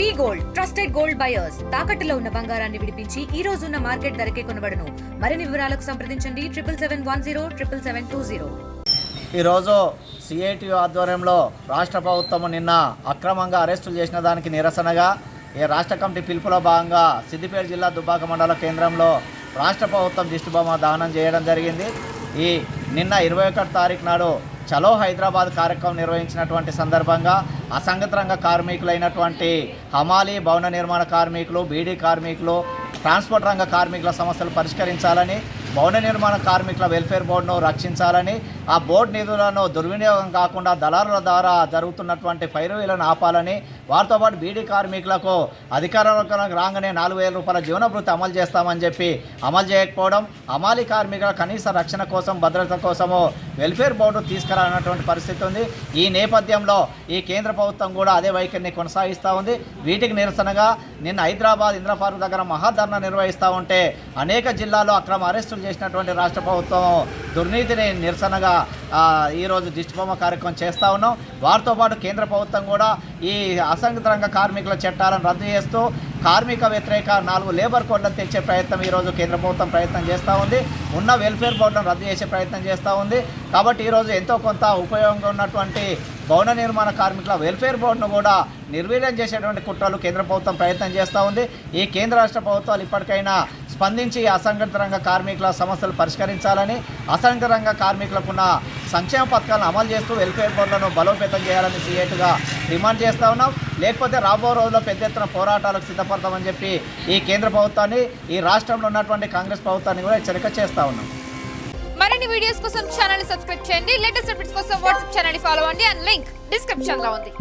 V gold trusted gold buyers తాకట్టులో ఉన్న బంగారాన్ని విడిపించి ఈ రోజు ఉన్న మార్కెట్ ధరకే కొనబడను. మరిన్ని వివరాలకు సంప్రదించండి triple seven one zero triple seven two zero. ఈరోజు సిఐటి ఆధ్వర్యంలో రాష్ట్ర ప్రభుత్వం నిన్న అక్రమంగా అరెస్టులు చేసిన దానికి నిరసనగా ఈ రాష్ట్ర కమిటీ పిలుపులో భాగంగా సిద్దిపేట జిల్లా దుబ్బాక మండల కేంద్రంలో రాష్ట్ర ప్రభుత్వం దిష్టిబొమ్మ దానం చేయడం జరిగింది. ఈ నిన్న ఇరవై ఒకటి తారీఖు నాడు చలో హైదరాబాద్ కార్యక్రమం నిర్వహించినటువంటి సందర్భంగా అసంగత రంగ కార్మికులైనటువంటి హమాలి భవన నిర్మాణ కార్మికులు బీడీ కార్మికులు ట్రాన్స్పోర్ట్ రంగ కార్మికుల సమస్యలు పరిష్కరించాలని భవన నిర్మాణ కార్మికుల వెల్ఫేర్ బోర్డును రక్షించాలని ఆ బోర్డు నిధులను దుర్వినియోగం కాకుండా దళారుల ద్వారా జరుగుతున్నటువంటి పైరువీలను ఆపాలని వారితో పాటు బీడీ కార్మికులకు అధికారంలోకి రాగానే నాలుగు వేల రూపాయల జీవనభృతి అమలు చేస్తామని చెప్పి అమలు చేయకపోవడం అమాలి కార్మికుల కనీస రక్షణ కోసం భద్రత కోసము వెల్ఫేర్ బోర్డు తీసుకురానటువంటి పరిస్థితి ఉంది. ఈ నేపథ్యంలో ఈ కేంద్ర ప్రభుత్వం కూడా అదే వైఖరిని కొనసాగిస్తూ ఉంది. వీటికి నిరసనగా నిన్న హైదరాబాద్ ఇంద్రపార్క్ దగ్గర మహాధర్నా నిర్వహిస్తూ ఉంటే అనేక జిల్లాల్లో అక్రమ అరెస్టులు చేసినటువంటి రాష్ట్ర ప్రభుత్వం దుర్నీతిని నిరసనగా ఈరోజు దిష్టిబొమ్మ కార్యక్రమం చేస్తూ ఉన్నాం. వారితో పాటు కేంద్ర ప్రభుత్వం కూడా ఈ అసంఘిత రంగ కార్మికుల చట్టాలను రద్దు చేస్తూ కార్మిక వ్యతిరేక నాలుగు లేబర్ కోడ్లను తెచ్చే ప్రయత్నం ఈరోజు కేంద్ర ప్రభుత్వం ప్రయత్నం చేస్తూ ఉంది. ఉన్న వెల్ఫేర్ బోర్డులను రద్దు చేసే ప్రయత్నం చేస్తూ ఉంది. కాబట్టి ఈరోజు ఎంతో కొంత ఉపయోగంగా ఉన్నటువంటి భవన నిర్మాణ కార్మికుల వెల్ఫేర్ బోర్డును కూడా నిర్వీర్యం చేసేటువంటి కుట్రలు కేంద్ర ప్రభుత్వం ప్రయత్నం చేస్తూ ఉంది. ఈ కేంద్ర రాష్ట్ర ప్రభుత్వాలు ఇప్పటికైనా స్పందించి అసంఘటిత రంగ కార్మికుల సమస్యలు పరిష్కరించాలని అసంఘటిత రంగ కార్మికులకున్న సంక్షేమ పథకాలను అమలు చేస్తూ వెల్ఫేర్ బోర్డులను బలోపేతం చేయాలని సీఎట్గా డిమాండ్ చేస్తూ ఉన్నాం. లేకపోతే రాబో రోజుల్లో పెద్ద ఎత్తున పోరాటాలకు సిద్ధపడతామని చెప్పి ఈ కేంద్ర ప్రభుత్వాన్ని ఈ రాష్ట్రంలో ఉన్నటువంటి కాంగ్రెస్ ప్రభుత్వాన్ని కూడా హెచ్చరిక చేస్తూ ఉన్నాం. మరిన్ని వీడియోస్ కోసం ఛానల్ సబ్స్క్రైబ్ చేయండి. లేటెస్ట్ అప్డేట్స్ కోసం వాట్సాప్ ఛానల్ ఫాలో అవ్వండి. అండ్ లింక్ డిస్క్రిప్షన్లో ఉంది.